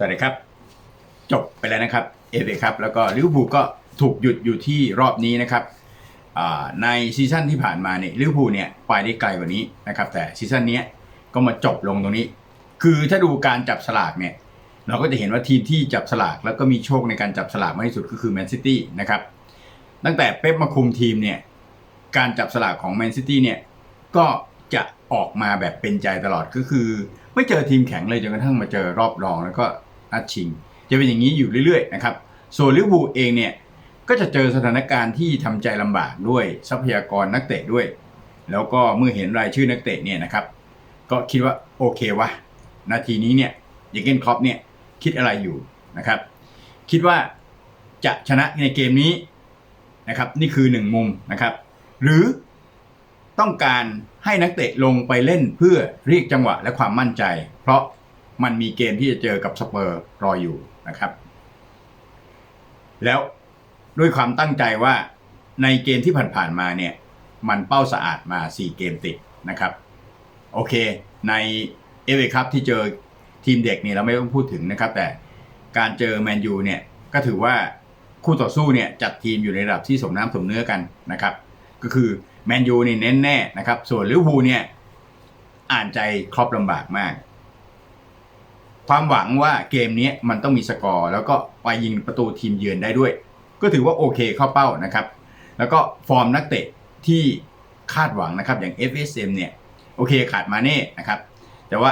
สวัสดีครับ จบไปแล้วนะครับเอฟเอครับแล้วก็ลิเวอร์พูลก็ถูกหยุดอยู่ที่รอบนี้นะครับในซีซั่นที่ผ่านมาเนี่ยลิเวอร์พูลเนี่ยไปได้ไกลกว่านี้นะครับแต่ซีซั่นนี้ก็มาจบลงตรงนี้ คือถ้าดูการจับสลากเนี่ยเราก็จะเห็นว่าทีมที่จับสลากแล้วก็มีโชคในการจับสลากมากที่สุดก็คือแมนซิตี้นะครับตั้งแต่เป๊ปมาคุมทีมเนี่ยการจับสลากของแมนซิตี้เนี่ยก็จะออกมาแบบเป็นใจตลอดก็คือ ไม่เจอทีมแข็งเลยจนกระทั่งมาเจอรอบรองแล้วก็ นัดชิง จะเป็นอย่างนี้อยู่เรื่อยๆนะครับส่วนลิเวอร์พูลเองเนี่ยก็จะเจอสถานการณ์ที่ทำใจลำบากด้วยทรัพยากรนักเตะด้วย แล้วก็เมื่อเห็นรายชื่อนักเตะเนี่ยนะครับ ก็คิดว่าโอเควะนาทีนี้เนี่ยย่างเกนครอปเนี่ยคิดอะไรอยู่นะครับ คิดว่าจะชนะในเกมนี้นะครับ นี่คือหนึ่งมุมนะครับ หรือต้องการให้นักเตะลงไปเล่นเพื่อเรียกจังหวะและความมั่นใจ เพราะ มันมีเกมที่จะเจอกับสเปอร์รออยู่นะครับ แล้วด้วยความตั้งใจว่าในเกมที่ผ่านๆมาเนี่ย มันเป้าสะอาดมา 4 เกมติดนะครับ โอเค ในเอเวคัพที่เจอทีมเด็กนี่เราไม่ต้องพูดถึงนะครับ แต่การเจอแมนยูเนี่ยก็ถือว่าคู่ต่อสู้เนี่ยจัดทีมอยู่ในระดับที่สมน้ำสมเนื้อกันนะครับ ก็คือแมนยูนี่เน้นแน่นะครับ ส่วนลิเวอร์พูลเนี่ยอ่านใจครอปลำบากมาก ความหวังว่าเกมนี้มันต้องมีสกอร์แล้วก็ไปยิงประตูทีมเยือนได้ด้วย ก็ถือว่าโอเคเข้าเป้านะครับ แล้วก็ฟอร์มนักเตะที่คาดหวังนะครับอย่าง FSM เนี่ยโอเคขาดมาเน่นะครับ แต่ว่า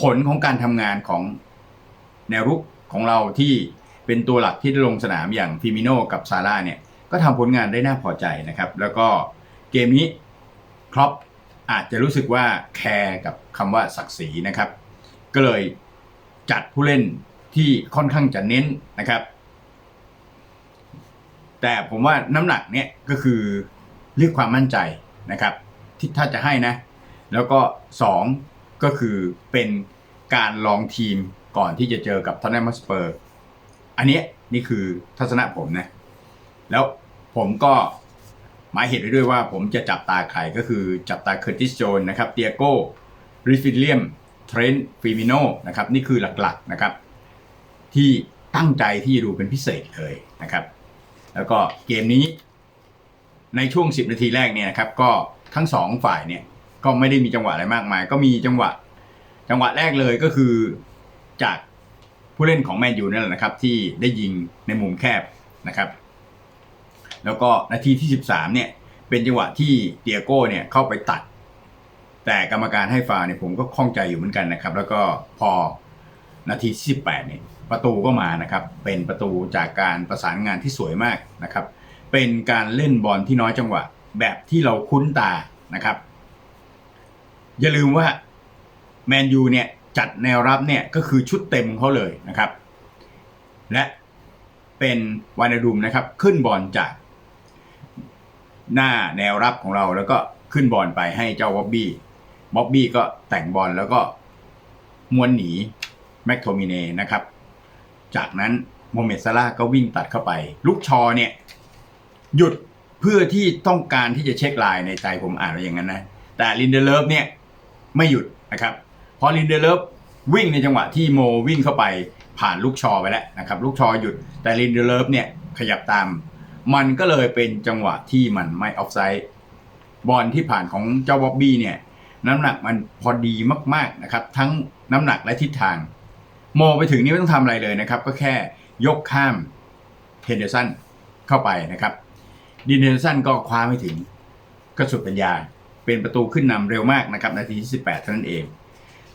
ผลของการทำงานของแนวรุกของเราที่เป็นตัวหลักที่ได้ลงสนามอย่างฟิมิโนกับซาร่าเนี่ยก็ทำผลงานได้น่าพอใจนะครับ แล้วก็เกมนี้ครอปอาจจะรู้สึกว่าแคร์กับคำว่าศักดิ์ศรีนะครับ ก็เลยจัดผู้เล่นที่ค่อนข้างจะเน้นนะครับ แต่ผมว่าน้ำหนักเนี่ยก็คือเรียกความมั่นใจนะครับ ที่ถ้าจะให้นะ แล้วก็สองก็คือเป็นการลองทีมก่อนที่จะเจอกับทอนแนมสเปอร์อันนี้นี่คือทัศนะผมนะ แล้วผมก็หมายเหตุไว้ด้วยว่าผมจะจับตาใครก็คือจับตาเคอร์ติสโจนนะครับเตียโก้ริฟิลเลียม รนต์ฟิมิโนนะครับนี่คือหลักๆนะครับที่ตั้งใจที่จะดูเป็นพิเศษเลยนะครับ แล้วก็เกมนี้ในช่วง 10 นาทีแรกเนี่ยนะครับก็ทั้งสองฝ่ายเนี่ยก็ไม่ได้มีจังหวะอะไรมากมาย ก็มีจังหวะจังหวะแรกเลยก็คือจากผู้เล่นของแมนยูนั่นแหละนะครับ ที่ได้ยิงในมุมแคบนะครับ แล้วก็นาทีที่ 13เนี่ยเป็นจังหวะที่เตียโก้เนี่ยเข้าไปตัด แต่กรรมการให้ฟาวเนี่ยผมก็ข้องใจอยู่เหมือนกันนะครับ แล้วก็พอนาทีที่18เนี่ยประตูก็มานะครับ เป็นประตูจากการประสานงานที่สวยมากนะครับ เป็นการเล่นบอลที่น้อยจังหวะ แบบที่เราคุ้นตานะครับ อย่าลืมว่าแมนยูเนี่ยจัดแนวรับเนี่ยก็คือชุดเต็มของเขาเลยนะครับ และเป็นวานาดุมนะครับ ขึ้นบอลจากหน้าแนวรับของเราแล้วก็ขึ้นบอลไปให้เจ้าบ๊อบบี้ บ๊อบบี้ก็แต่งบอลแล้วก็ม้วนหนีแม็กโทมิเนนะครับ จากนั้นโมเมซาร่าก็วิ่งตัดเข้าไป ลูกชอเนี่ย หยุดเพื่อที่ต้องการที่จะเช็คลน์ในใจผมอ่านไว้อย่างนั้นนะ แต่ลินเดเลฟเนี่ยไม่หยุดนะครับพอลินเดเลฟวิ่งในจังหวะที่โมวิ่งเข้าไปผ่านลูกชอไปแล้วนะครับ ลูกชอหยุดแต่ลินเดเลฟเนี่ยขยับตาม มันก็เลยเป็นจังหวะที่มันไม่ออฟไซด์บอลที่ผ่านของเจ้าบ๊อบบี้เนี่ย น้ำหนักมันพอดีมากๆนะครับ ทั้งน้ำหนักและทิศทาง โมไปถึงนี่ไม่ต้องทำอะไรเลยนะครับ ก็แค่ยกข้ามเฮนเดอร์สันเข้าไปนะครับดินเนเดอร์สันก็คว้าไม่ถึงก็สุดปัญญา เป็นประตูขึ้นนำเร็วมากนะครับนาทีที่ 18 เท่านั้นเอง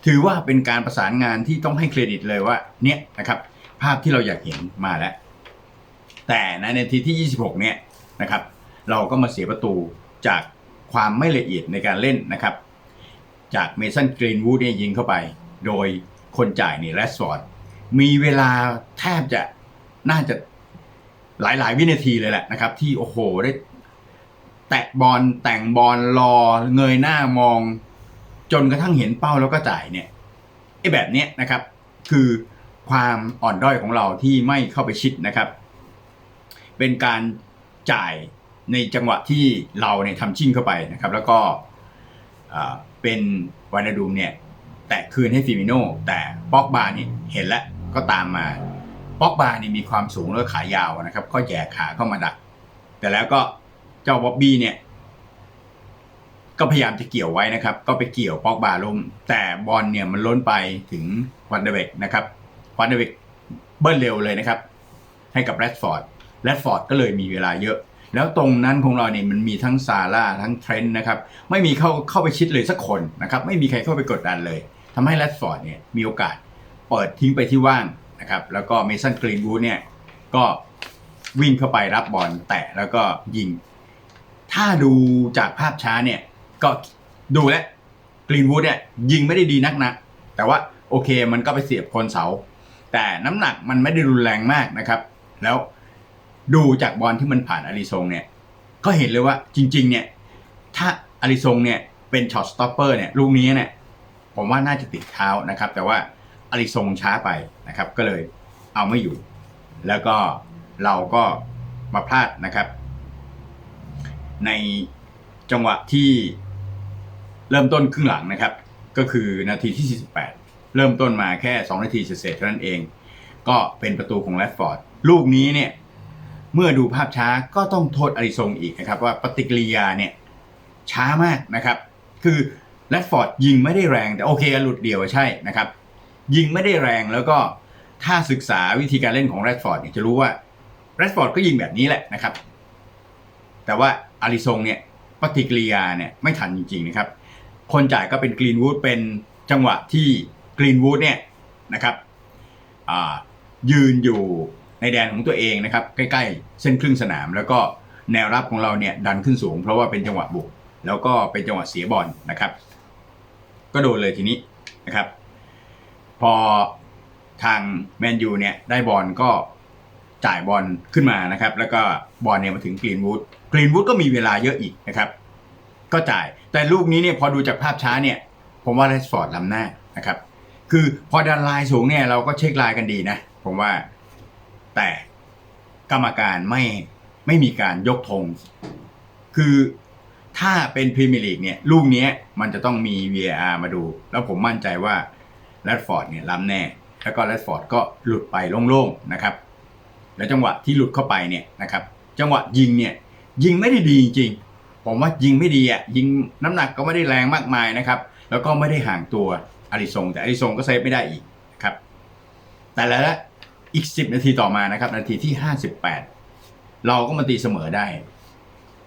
ถือว่าเป็นการประสานงานที่ต้องให้เครดิตเลยว่าเนี่ยนะครับภาพที่เราอยากเห็นมาแล้ว แต่ในนาทีที่ 26 เนี่ยนะครับ เราก็มาเสียประตูจากความไม่ละเอียดในการเล่นนะครับ จากเมสันกรีนวูดเนี่ยยิงเข้าไป โดยคนจ่ายนี่แรสฟอร์ดมีเวลาแทบจะน่าจะหลาย ๆ วินาทีเลยแหละนะครับ ที่โอ้โหได้แตะบอลแต่งบอลรอเงยหน้ามอง จนกระทั่งเห็นเป้าแล้วก็จ่ายเนี่ยไอ้แบบเนี้ยนะครับ คือความอ่อนด้อยของเราที่ไม่เข้าไปชิดนะครับ เป็นการจ่ายในจังหวะที่เราเนี่ยทำชิ่งเข้าไปนะครับ แล้วก็ เป็นวานาดูมเนี่ย แตะคืนให้ฟิมิโน่แต่ป็อกบานี่เห็นแล้วก็ตามมาป็อกบานี่มีความสูงแล้วขายาวนะครับ ก็แย่ขาเข้ามาดัก แต่แล้วก็เจ้าบ๊อบบี้เนี่ย ก็พยายามจะเกี่ยวไว้นะครับ ก็ไปเกี่ยวป็อกบาล้มแต่บอลเนี่ยมันล้นไปถึงวันเดเวกนะครับวันเดเวกเบิ้ลเร็วเลยนะครับ ให้กับแรดฟอร์ดแรดฟอร์ดก็เลยมีเวลาเยอะ แล้วตรงนั้นของเราเนี่ยมันมีทั้งซาร่าทั้งเทรนต์นะครับไม่มีเข้าเข้าไปชิดเลยสักคนนะครับไม่มีใครเข้าไปกดดันเลยทำให้แรดฟอร์ดเนี่ยมีโอกาสเปิดทิ้งไปที่ว่างนะครับแล้วก็เมสันกรีนวูดเนี่ยก็วิ่งเข้าไปรับบอลแตะแล้วก็ยิง ถ้าดูจากภาพช้าเนี่ยก็ดูแล้วกรีนวูดเนี่ยยิงไม่ได้ดีนักนะแต่ว่าโอเคมันก็ไปเสียบคนเสา แต่น้ำหนักมันไม่ได้รุนแรงมากนะครับ แล้ว ดูจากบอลที่มันผ่านอาริซงเนี่ย ก็เห็นเลยว่าจริง ๆ เนี่ย ถ้าอาริซงเนี่ยเป็นช็อตสต็อปเปอร์เนี่ยลูกนี้เนี่ยผมว่าน่าจะติดเท้านะครับ แต่ว่าอาริซงช้าไปนะครับ ก็เลยเอาไม่อยู่ แล้วก็เราก็มาพลาดนะครับ ในจังหวะที่เริ่มต้นครึ่งหลังนะครับ ก็คือนาทีที่ 48 เริ่มต้นมาแค่ 2 นาทีเศษเท่านั้นเอง ก็เป็นประตูของแรดฟอร์ด ลูกนี้เนี่ย เมื่อดูภาพช้าก็ต้องโทษอาริซงอีกนะครับว่าปฏิกิริยาเนี่ยช้ามากนะครับ คือแรดฟอร์ดยิงไม่ได้แรงแต่โอเคหลุดเดียวใช่นะครับ ยิงไม่ได้แรงแล้วก็ถ้าศึกษาวิธีการเล่นของแรดฟอร์ดเนี่ยจะรู้ว่าแรดฟอร์ดก็ยิงแบบนี้แหละนะครับ แต่ว่าอาริซงเนี่ยปฏิกิริยาเนี่ยไม่ทันจริงๆนะครับ คนจ่ายก็เป็นกรีนวูดเป็นจังหวะที่กรีนวูดเนี่ยนะครับยืนอยู่ ในแดนของตัวเองนะครับใกล้ๆ เส้นครึ่งสนาม แล้วก็แนวรับของเราเนี่ยดันขึ้นสูง เพราะว่าเป็นจังหวะบุกแล้วก็เป็นจังหวะเสียบอลนะครับ ก็โดนเลยทีนี้นะครับ พอทางแมนยูเนี่ยได้บอลก็จ่ายบอลขึ้นมานะครับ แล้วก็บอลเนี่ยมาถึงกรีนวูดกรีนวูดก็มีเวลาเยอะอีกนะครับ ก็จ่ายแต่ลูกนี้เนี่ยพอดูจากภาพช้าเนี่ย ผมว่าแรชฟอร์ดล้ำหน้านะครับ คือพอดันไลน์สูงเนี่ยเราก็เช็คไลน์กันดีนะ ผมว่า แต่กรรมการไม่ไม่มีการยกธงคือถ้าเป็นพรีเมียร์ลีกเนี่ยลูกนี้มันจะต้องมี VAR มาดู แล้วผมมั่นใจว่าแรดฟอร์ดเนี่ยล้ำแน่ แล้วก็แรดฟอร์ดก็หลุดไปโล่งๆนะครับ แล้วจังหวะที่หลุดเข้าไปเนี่ยนะครับ จังหวะยิงเนี่ยยิงไม่ได้ดีจริงๆผมว่ายิงไม่ดีอะยิงน้ำหนักก็ไม่ได้แรงมากมายนะครับ แล้วก็ไม่ได้ห่างตัวอาริซงแต่อาริซงก็เซฟไม่ได้อีกนะครับ แต่แล้ว อีก 10 นาทีต่อมานะครับ นาทีที่ 58 เราก็มาตีเสมอได้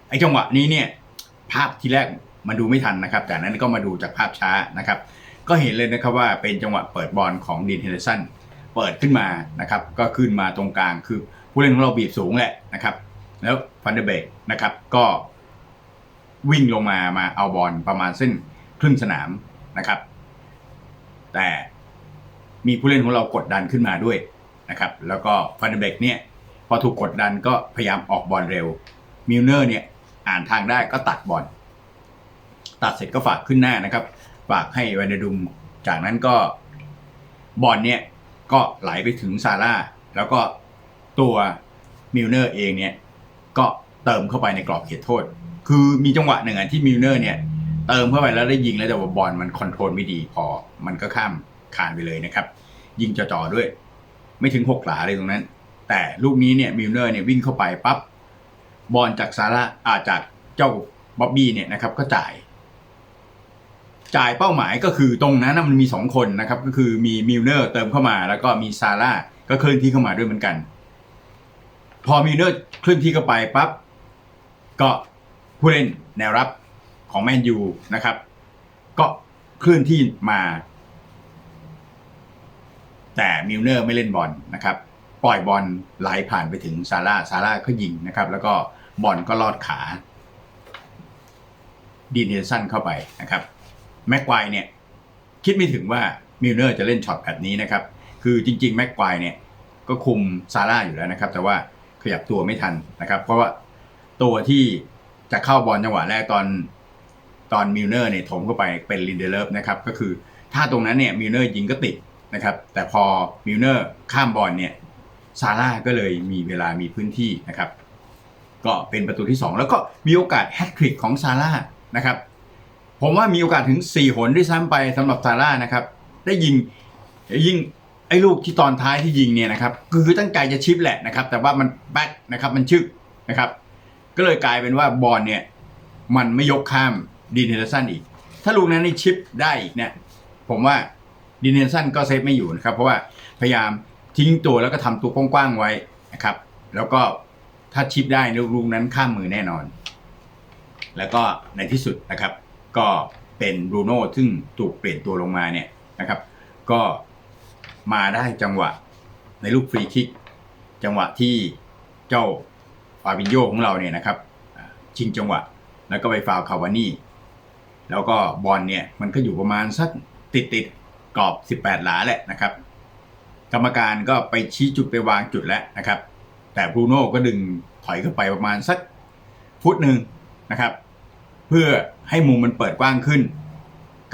ไอ้จังหวะนี้เนี่ย ภาพที่แรกมาดูไม่ทันนะครับ แต่นั้นก็มาดูจากภาพช้านะครับ ก็เห็นเลยนะครับว่าเป็นจังหวะเปิดบอลของดีนเฮนเดอร์สันเปิดขึ้นมานะครับ ก็ขึ้นมาตรงกลางคือผู้เล่นของเราบีบสูงแหละนะครับ แล้วฟันเดอร์เบกนะครับก็วิ่งลงมามาเอาบอลประมาณเส้นครึ่งสนามนะครับ แต่มีผู้เล่นของเรากดดันขึ้นมาด้วย นะครับแล้วก็ฟันเดเบกเนี่ยพอถูกกดดันก็พยายามออกบอลเร็วมิลเนอร์เนี่ยอ่านทางได้ก็ตัดบอลตัดเสร็จก็ฝากขึ้นหน้านะครับ ฝากให้แวนเดดุม จากนั้นก็บอลเนี่ยก็ไหลไปถึงซาร่าแล้วก็ตัวมิลเนอร์เองเนี่ยก็เติมเข้าไปในกรอบเขตโทษ คือมีจังหวะหนึ่งอะที่มิลเนอร์เนี่ยเติมเข้าไปแล้วได้ยิงแล้วแต่ว่าบอลมันคอนโทรลไม่ดีพอมันก็ข้ามคานไปเลยนะครับ ยิงจ่อๆด้วย ไม่ถึงหกหลาเลยตรงนั้น แต่ลูกนี้เนี่ยมิลเนอร์เนี่ยวิ่งเข้าไปปั๊บบอลจากซาร่าอาจากเจ้าบ๊อบบี้เนี่ยนะครับก็จ่าย จ่ายเป้าหมายก็คือตรงนั้นนะมันมีสองคนนะครับ ก็คือมีมิลเนอร์เติมเข้ามา แล้วก็มีซาร่าก็เคลื่อนที่เข้ามาด้วยเหมือนกัน พอมิลเนอร์เคลื่อนที่เข้าไปปั๊บก็ผู้เล่นแนวรับของแมนยูนะครับ ก็เคลื่อนที่มา แต่มิลเนอร์ไม่เล่นบอลนะครับ ปล่อยบอลไหลผ่านไปถึงซาร่าซาร่าก็ยิงนะครับ แล้วก็บอลก็ลอดขาดีเนสันเข้าไปนะครับแม็กควายเนี่ยคิดไม่ถึงว่ามิลเนอร์จะเล่นช็อตแบบนี้นะครับ คือจริง ๆ แม็กควายเนี่ยก็คุมซาร่าอยู่แล้วนะครับ แต่ว่าขยับตัวไม่ทันนะครับ เพราะว่าตัวที่จะเข้าบอลจังหวะแรกตอนตอนมิลเนอร์เนี่ยถมเข้าไปเป็นลินเดเลฟนะครับ ก็คือถ้าตรงนั้นเนี่ยมิลเนอร์ยิงก็ติด นะครับ แต่พอมิลเนอร์ข้ามบอลเนี่ยซาร่าก็เลยมีเวลามีพื้นที่นะครับ ก็เป็นประตูที่ 2 แล้วก็มีโอกาสแฮตทริกของซาร่านะครับ ผมว่ามีโอกาสถึง 4 หนด้วยซ้ำไปสำหรับซาร่านะครับ ได้ยิงยิงไอ้ลูกที่ตอนท้ายที่ยิงเนี่ยนะครับคือตั้งใจจะชิปแหละนะครับ แต่ว่ามันแบ็คนะครับมันชึกนะครับ ก็เลยกลายเป็นว่าบอลเนี่ยมันไม่ยกข้ามดีนเนลสันอีก ถ้าลูกนั้นนี่ชิปได้อีกเนี่ยผมว่า ดีนเนสันก็เซฟไม่อยู่นะครับ เพราะว่าพยายามทิ้งตัวแล้วก็ทำตัวกว้างๆไว้นะครับ แล้วก็ถ้าชิปได้ลูกนั้นข้ามมือแน่นอน แล้วก็ในที่สุดนะครับ ก็เป็นบรูโน่ซึ่งถูกเปลี่ยนตัวลงมาเนี่ยนะครับ ก็มาได้จังหวะในลูกฟรีคิก จังหวะที่เจ้าฟาบินโยของเราเนี่ยนะครับชิงจังหวะ แล้วก็ไปฟาวคาวานี่แล้วก็บอลเนี่ยมันก็อยู่ประมาณสักติดติด กรอบ 18 หลาแหละนะครับ กรรมการก็ไปชี้จุดไปวางจุดแล้วนะครับ แต่บรูโน่ก็ดึงถอยเข้าไปประมาณสักฟุตหนึ่งนะครับ เพื่อให้มุมมันเปิดกว้างขึ้น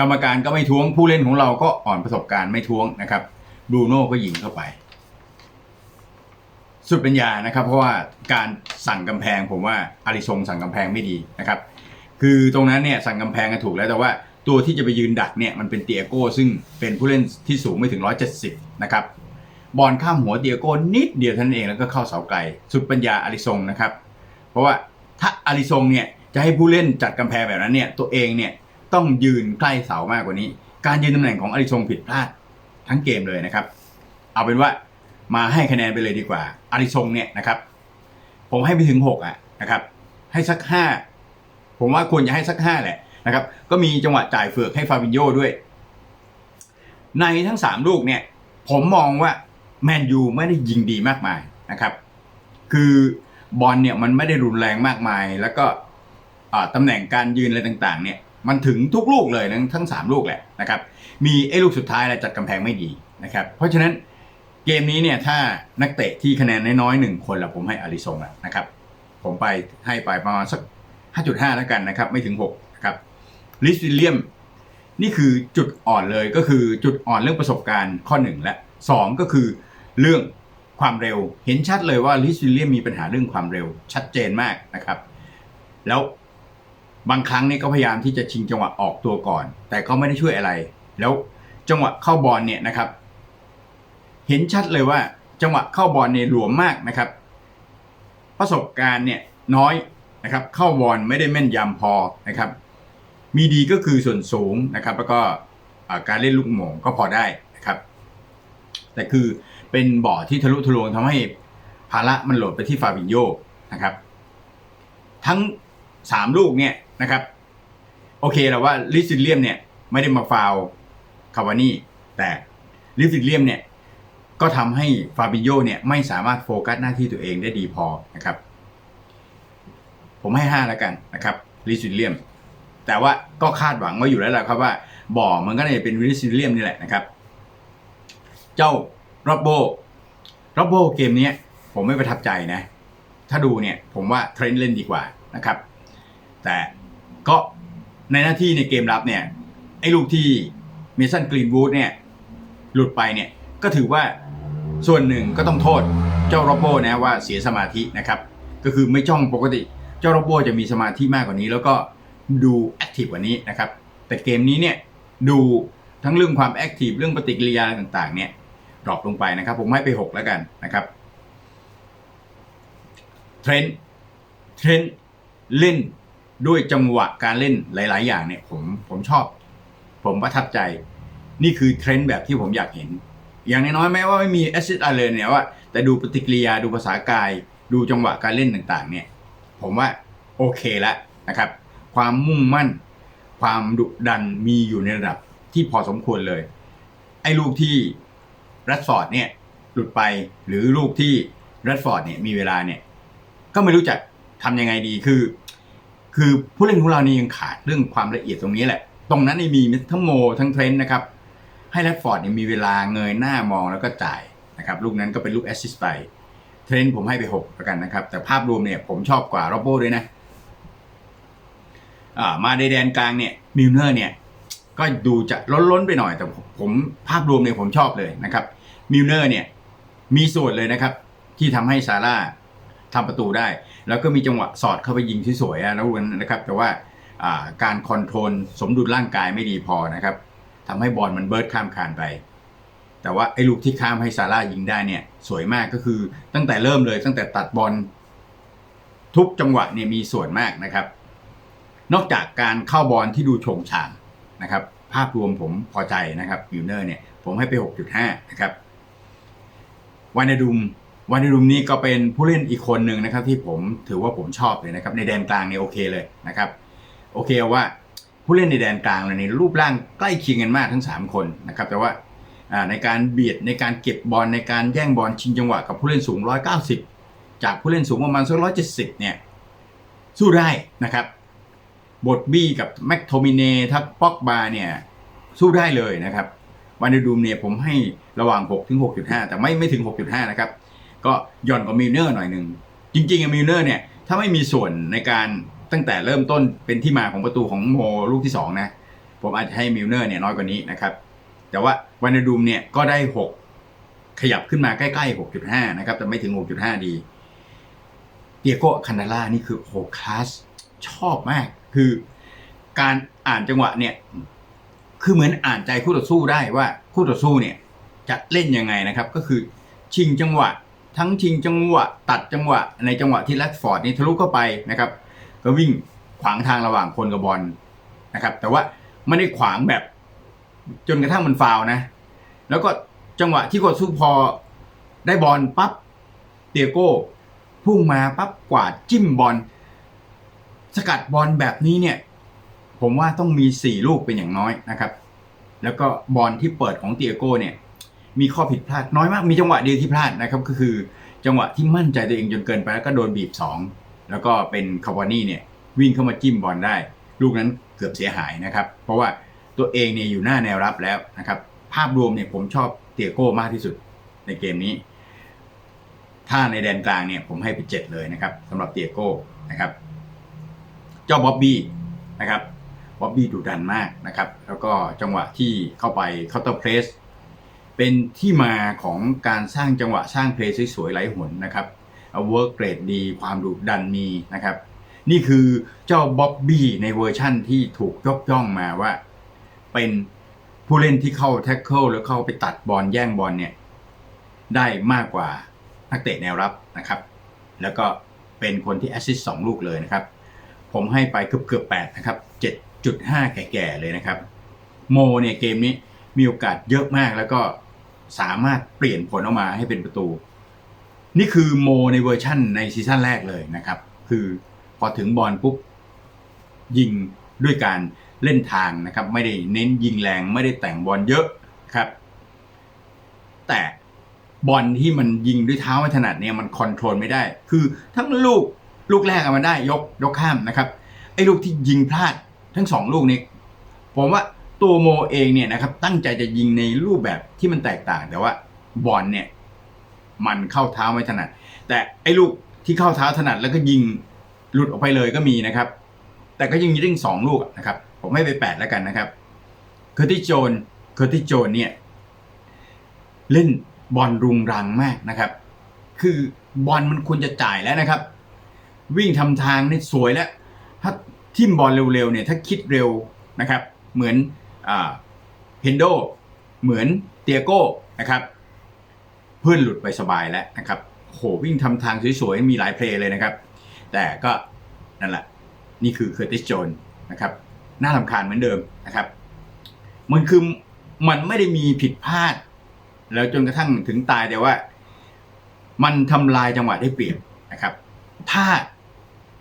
กรรมการก็ไม่ท้วงผู้เล่นของเราก็อ่อนประสบการณ์ไม่ท้วงนะครับบรูโน่ก็ยิงเข้าไป สุดปัญญานะครับ เพราะว่าการสั่งกำแพงผมว่าอาริซงสั่งกำแพงไม่ดีนะครับ คือตรงนั้นเนี่ยสั่งกำแพงกันถูกแล้วแต่ว่า ตัวที่จะไปยืนดักเนี่ยมันเป็นเตียโก้ซึ่งเป็นผู้เล่นที่สูงไม่ถึง 170 นะครับ บอลข้ามหัวเตียโก้นิดเดียวท่านเองแล้วก็เข้าเสาไกล สุดปัญญาอาริซงนะครับ เพราะว่าถ้าอาริซงเนี่ยจะให้ผู้เล่นจัดกำแพงแบบนั้นเนี่ยตัวเองเนี่ยต้องยืนใกล้เสามากกว่านี้ การยืนตำแหน่งของอาริซงผิดพลาดทั้งเกมเลยนะครับ เอาเป็นว่ามาให้คะแนนไปเลยดีกว่าอาริซงเนี่ยนะครับผมให้ไปถึงหกอะนะครับให้สักห้าผมว่าควรจะให้สักห้าแหละ นะครับ ก็มีจังหวะจ่ายเฟือกให้ฟาบินโยด้วย ในทั้งสามลูกเนี่ยผมมองว่าแมนยูไม่ได้ยิงดีมากมายนะครับ คือบอลเนี่ยมันไม่ได้รุนแรงมากมาย แล้วก็ตำแหน่งการยืนอะไรต่างๆ เนี่ยมันถึงทุกลูกเลยทั้งทั้งสามลูกแหละนะครับ มีไอ้ลูกสุดท้ายแหละจัดกำแพงไม่ดีนะครับ เพราะฉะนั้นเกมนี้เนี่ยถ้านักเตะที่คะแนนน้อยๆหนึ่งคนละผมให้อาริซงอะนะครับ ผมไปให้ไปประมาณสัก 5.5 แล้วกันนะครับ ไม่ถึง 6 ลิสวิลเลียมนี่คือจุดอ่อนเลยก็คือจุดอ่อนเรื่องประสบการณ์ข้อ1และ2ก็คือเรื่องความเร็วเห็นชัดเลยว่าลิสวิลเลียมมีปัญหาเรื่องความเร็ว ชัดเจนมากนะครับ แล้วบางครั้งเนี่ยก็พยายามที่จะชิงจังหวะออกตัวก่อน แต่ก็ไม่ได้ช่วยอะไร แล้วจังหวะเข้าบอลเนี่ยนะครับ เห็นชัดเลยว่าจังหวะเข้าบอลเนี่ยหลวมมากนะครับ ประสบการณ์เนี่ยน้อยนะครับ เข้าบอลไม่ได้แม่นยำพอนะครับ มีดีก็คือส่วนสูงนะครับ แล้วก็การเล่นลูกหม่งก็พอได้นะครับ แต่คือเป็นบ่อที่ทะลุทะลวงทำให้ภาระมันโหลดไปที่ฟาบินโยนะครับ ทั้งสามลูกเนี่ยนะครับ โอเคแล้วว่าลิซิเลียมเนี่ย ไม่ได้มาฟาวคาวานี่แต่ลิซิเลียมเนี่ย ก็ทำให้ฟาบิโยเนี่ย ไม่สามารถโฟกัสหน้าที่ตัวเองได้ดีพอนะครับ ผมให้ 5 แล้วกันนะครับลิซิเลียม แต่ว่าก็คาดหวังไว้อยู่แล้วแหละครับว่า บ่อมันก็น่าจะเป็นลิซิเลียมนี่แหละนะครับ เจ้ารอบโบรอบโบเกมนี้ผมไม่ประทับใจนะ ถ้าดูเนี่ยผมว่าเทรนด์เล่นดีกว่านะครับ แต่ก็ในหน้าที่ในเกมรับเนี่ยไอ้ลูกที่เมสันกรีนวูดเนี่ยหลุดไปเนี่ยก็ถือว่าส่วนหนึ่งก็ต้องโทษเจ้าโรบโบนะว่าเสียสมาธินะครับ ก็คือไม่จ้องปกติ เจ้าโรบโบจะมีสมาธิมากกว่านี้ แล้วก็ ดูแอคทีฟกว่านี้นะครับ แต่เกมนี้เนี่ยดูทั้งเรื่องความแอคทีฟเรื่องปฏิกิริยาต่างๆ เนี่ยดรอปลงไปนะครับ ผมให้ไป 6 แล้วกันนะครับเทรนด์เทรนด์เล่นด้วยจังหวะการเล่นหลาย ๆ อย่างเนี่ยผมผมชอบ ผมประทับใจนี่คือเทรนด์แบบที่ผมอยากเห็น อย่างน้อยๆแม้ว่าไม่มีแอสซิสต์อะไรเลยเนี่ยว่า แต่ดูปฏิกิริยาดูภาษากาย ดูจังหวะการเล่นต่างๆ เนี่ย ผมว่าโอเคแล้วนะครับ ความมุ่งมั่น ความดุดันมีอยู่ในระดับที่พอสมควรเลย ไอ้ลูกที่แรดฟอร์ดเนี่ยหลุดไปหรือลูกที่แรดฟอร์ดเนี่ยมีเวลาเนี่ยก็ไม่รู้จักทำยังไงดีคือ คือผู้เล่นของเรานี่ยังขาดเรื่องความละเอียดตรงนี้แหละ ตรงนั้นมีทั้งโมทั้งเทรนต์นะครับ ให้แรดฟอร์ดเนี่ยมีเวลาเงยหน้ามองแล้วก็จ่ายนะครับลูกนั้นก็เป็นลูกแอสซิสไปเทรนต์ผมให้ไป6แล้วกันนะครับ แต่ภาพรวมเนี่ยผมชอบกว่าโรบโบด้วยนะ มาในแดนกลางเนี่ยมิลเนอร์เนี่ยก็ดูจะล้นๆไปหน่อยแต่ผมภาพรวมเนี่ยผมชอบเลยนะครับมิลเนอร์เนี่ยมีส่วนเลยนะครับ ที่ทำให้ซาร่าทำประตูได้ แล้วก็มีจังหวะสอดเข้าไปยิงที่สวยอะแล้วนั้นนะครับ แต่ว่าอ่าการคอนโทรลสมดุลร่างกายไม่ดีพอนะครับทำให้บอลมันเบิร์ดข้ามคานไป แต่ว่าไอ้ลูกที่ข้ามให้ซาร่ายิงได้เนี่ย สวยมากก็คือตั้งแต่เริ่มเลยตั้งแต่ตัดบอลทุกจังหวะเนี่ยมีส่วนมากนะครับ นอกจากการเข้าบอลที่ดูโฉงฉางนะครับ ภาพรวมผมพอใจนะครับมิวเนอร์เนี่ยผมให้ไป 6.5 นะครับวานาดุมวานาดุมนี่ก็เป็นผู้เล่นอีกคนหนึ่งนะครับ ที่ผมถือว่าผมชอบเลยนะครับ ในแดนกลางเนี่ยโอเคเลยนะครับ โอเคว่าผู้เล่นในแดนกลางเลยนี่รูปร่างใกล้เคียงกันมากทั้ง 3 คนนะครับ แต่ว่าอ่าในการเบียดในการเก็บบอลในการแย่งบอลชิงจังหวะกับผู้เล่นสูง 190 จากผู้เล่นสูงประมาณสัก170 เนี่ยสู้ได้นะครับ บทบี้กับแม็กโทมิเนทักป็อกบาเนี่ยสู้ได้เลยนะครับวันเดดูมเนี่ยผมให้ระหว่าง 6 ถึง 6.5 แต่ไม่ไม่ถึง 6.5 นะครับ ก็ย่อนกว่ามิลเนอร์หน่อยหนึ่ง จริงๆมิลเนอร์เนี่ยถ้าไม่มีส่วนในการตั้งแต่เริ่มต้นเป็นที่มาของประตูของโมลูกที่ 2 นะ ผมอาจจะให้มิลเนอร์เนี่ยน้อยกว่านี้นะครับ แต่ว่าวันเดดูมเนี่ยก็ได้ 6 ขยับขึ้นมาใกล้ๆ 6.5 นะครับ แต่ไม่ถึง 6.5 ดีเตียโก้คันดาล่านี่คือโหคลาสชอบมาก คือการอ่านจังหวะเนี่ย คือเหมือนอ่านใจคู่ต่อสู้ได้ว่าคู่ต่อสู้เนี่ยจะเล่นยังไงนะครับ ก็คือชิงจังหวะ ทั้งชิงจังหวะ ตัดจังหวะ ในจังหวะที่แรดฟอร์ดนี่ทะลุเข้าไปนะครับ ก็วิ่งขวางทางระหว่างคนกับบอลนะครับ แต่ว่าไม่ได้ขวางแบบจนกระทั่งมันฟาวนะ แล้วก็จังหวะที่กดสู้พอได้บอลปั๊บเตียโก้พุ่งมาปั๊บกวาดจิ้มบอล สกัดบอลแบบนี้เนี่ย ผมว่าต้องมี 4 ลูกเป็นอย่างน้อยนะครับ แล้วก็บอลที่เปิดของเตียโก้เนี่ย มีข้อผิดพลาดน้อยมากมีจังหวะเดียวที่พลาดนะครับ ก็คือจังหวะที่มั่นใจตัวเองจนเกินไปแล้วก็โดนบีบ 2 แล้วก็เป็นคาวานี่เนี่ย วิ่งเข้ามาจิ้มบอลได้ ลูกนั้นเกือบเสียหายนะครับ เพราะว่าตัวเองเนี่ยอยู่หน้าแนวรับแล้วนะครับ ภาพรวมเนี่ยผมชอบเตียโก้มากที่สุดในเกมนี้ ถ้าในแดนกลางเนี่ยผมให้ไปเจ็ดเลยนะครับสำหรับเตียโก้นะครับ เจ้าบ๊อบบี้นะครับบ๊อบบี้ดุดันมากนะครับ แล้วก็จังหวะที่เข้าไปเคาน์เตอร์เพรสเป็นที่มาของการสร้างจังหวะสร้างเพลย์สวยๆไหลหนนะครับเวิร์กเกรดดีความดุดันมีนะครับ นี่คือเจ้าบ๊อบบี้ในเวอร์ชั่นที่ถูกยกย่องมาว่า เป็นผู้เล่นที่เข้าแท็กเกิลแล้วเข้าไปตัดบอลแย่งบอลเนี่ย ได้มากกว่านักเตะแนวรับนะครับ แล้วก็เป็นคนที่แอสซิสต์สองลูกเลยนะครับ ผมให้ไปเกือบเกือบแปดนะครับเจ็ดจุดห้าแก่ๆเลยนะครับ โมเนี่ยเกมนี้มีโอกาสเยอะมากแล้วก็สามารถเปลี่ยนผลออกมาให้เป็นประตู นี่คือโมในเวอร์ชั่นในซีซั่นแรกเลยนะครับ คือพอถึงบอลปุ๊บยิงด้วยการเล่นทางนะครับ ไม่ได้เน้นยิงแรงไม่ได้แต่งบอลเยอะครับ แต่บอลที่มันยิงด้วยเท้าไม่ถนัดเนี่ยมันคอนโทรลไม่ได้ คือทั้งลูก ลูกแรกเอามาได้ยกยกข้ามนะครับไอ้ลูกที่ยิงพลาดทั้งสองลูกนี้ผมว่าตัวโมเองเนี่ยนะครับตั้งใจจะยิงในรูปแบบที่มันแตกต่าง แต่ว่าบอลเนี่ยมันเข้าเท้าไม่ถนัด แต่ไอ้ลูกที่เข้าเท้าถนัดแล้วก็ยิงหลุดออกไปเลยก็มีนะครับ แต่ก็ยังยิงสองลูกนะครับ ผมให้ไปแปดแล้วกันนะครับเคอร์ติโจนเคอร์ติโจนเนี่ยเล่นบอลรุงรังมากนะครับ คือบอลมันควรจะจ่ายแล้วนะครับ วิ่งทำทางนี่สวยแล้ว ถ้าทิมบอลเร็วๆเนี่ยถ้าคิดเร็วนะครับ เหมือนเฮนโดเหมือนเตียโก้นะครับ เพื่อนหลุดไปสบายแล้วนะครับโหวิ่งทำทางสวยๆ มีหลายเพลย์เลยนะครับ แต่ก็นั่นแหละ นี่คือเคอร์ติสโจนนะครับ น่าลำคาญเหมือนเดิมนะครับ มันคือมันไม่ได้มีผิดพลาด แล้วจนกระทั่งถึงตายแต่ว่า มันทำลายจังหวะได้เปรียบนะครับ ถ้า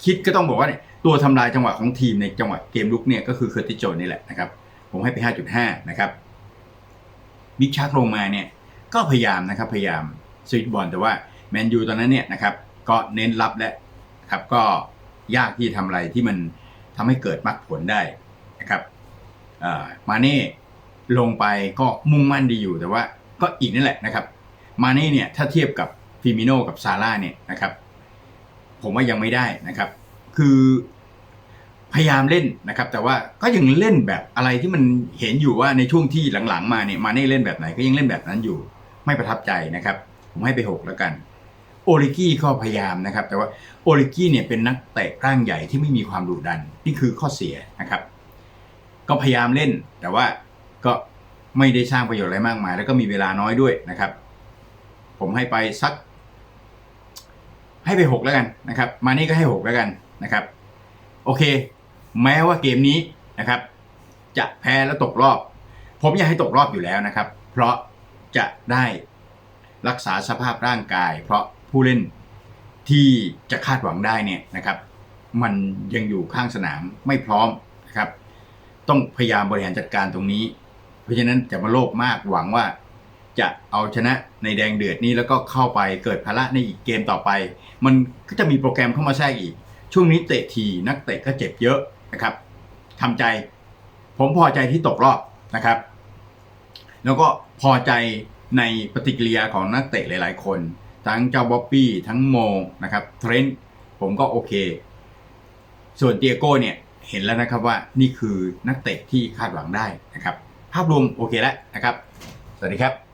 คิดก็ต้องบอกว่าเนี่ยตัวทำลายจังหวะของทีมในจังหวะเกมลุกเนี่ยก็คือเคอร์ติสโจนนี่แหละนะครับ ผมให้ไป 5.5 นะครับบิ๊กชักลงมาเนี่ยก็พยายามนะครับพยายามสวิตบอลแต่ว่าแมนยูตอนนั้นเนี่ยนะครับก็เน้นรับและครับก็ยากที่ทำอะไรที่มันทำให้เกิดมรรคผลได้นะครับมาเน่ลงไปก็มุ่งมั่นดีอยู่แต่ว่าก็อีกนั่นแหละนะครับ มาเน่เนี่ยถ้าเทียบกับฟิมิโนกับซาร่าเนี่ยนะครับ ผมว่ายังไม่ได้นะครับ คือพยายามเล่นนะครับ แต่ว่าก็ยังเล่นแบบอะไรที่มันเห็นอยู่ว่าในช่วงที่หลังๆ มาเนี่ยมาเน่เล่นแบบไหนก็ยังเล่นแบบนั้นอยู่ ไม่ประทับใจนะครับ ผมให้ไปหกแล้วกันโอลิกี้ก็พยายามนะครับ แต่ว่าโอลิกี้เนี่ยเป็นนักเตะร่างใหญ่ที่ไม่มีความดุดันนี่คือข้อเสียนะครับ ก็พยายามเล่น แต่ว่าก็ไม่ได้สร้างประโยชน์อะไรมากมาย แล้วก็มีเวลาน้อยด้วยนะครับ ผมให้ไปสัก ให้ไปหกแล้วกันนะครับมานี่ก็ให้หกแล้วกันนะครับโอเค แม้ว่าเกมนี้นะครับ จะแพ้แล้วตกรอบ ผมอยากให้ตกรอบอยู่แล้วนะครับ เพราะจะได้รักษาสภาพร่างกาย เพราะผู้เล่นที่จะคาดหวังได้เนี่ยนะครับ มันยังอยู่ข้างสนามไม่พร้อมนะครับ ต้องพยายามบริหารจัดการตรงนี้ เพราะฉะนั้นจะมาโลภมากหวังว่า จะเอาชนะในแดงเดือดนี้แล้วก็เข้าไปเกิดภาระในอีกเกมต่อไป มันก็จะมีโปรแกรมเข้ามาแทรกอีก ช่วงนี้เตะทีนักเตะก็เจ็บเยอะนะครับทำใจ ผมพอใจที่ตกรอบนะครับ แล้วก็พอใจในปฏิกิริยาของนักเตะหลาย ๆ คน ทั้งเจ้าบ๊อบบี้ทั้งโมนะครับเทรนต์ผมก็โอเค ส่วนเตียโก้เนี่ยเห็นแล้วนะครับว่านี่คือนักเตะที่คาดหวังได้นะครับ ภาพรวมโอเคแล้วนะครับ สวัสดีครับ